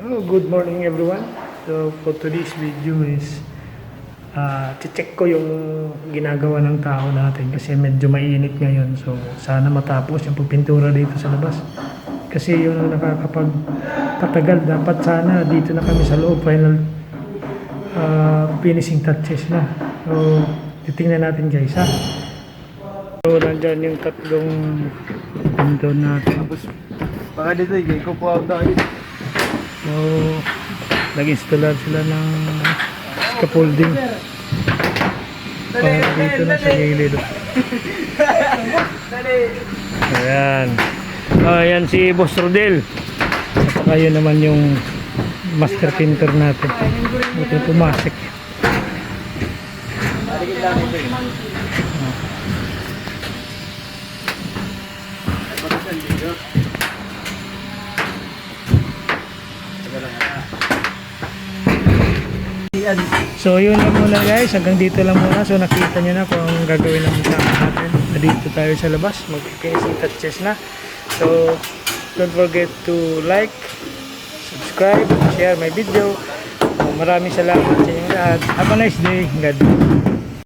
Oh, good morning everyone. So for today's video is uh, check ko yung ginagawa ng tao natin kasi medyo mainit ngayon. So sana matapos yung pagpintura dito sa labas. Kasi yun ang nakakapagpatagal. Dapat sana dito na kami sa loob. Final uh, finishing touches na. So titingnan natin guys ha. So nandyan yung tatlong pinto natin. Baka dito, ikay ko po ako dahil. So, nag-install sila ng scaffolding. Para dito na sa gilid. Ayan. Oh, ayan si Boss Rodel. Saka yun naman yung master painter natin. Ito pumasok. So yun lang muna guys, hanggang dito lang muna. So nakita nyo na kung gagawin ng kasama natin. Dito tayo sa labas, mag-finishing touches na. So don't forget to like, subscribe, share my video. Maraming salamat sa inyo lahat. Have a nice day. God bless.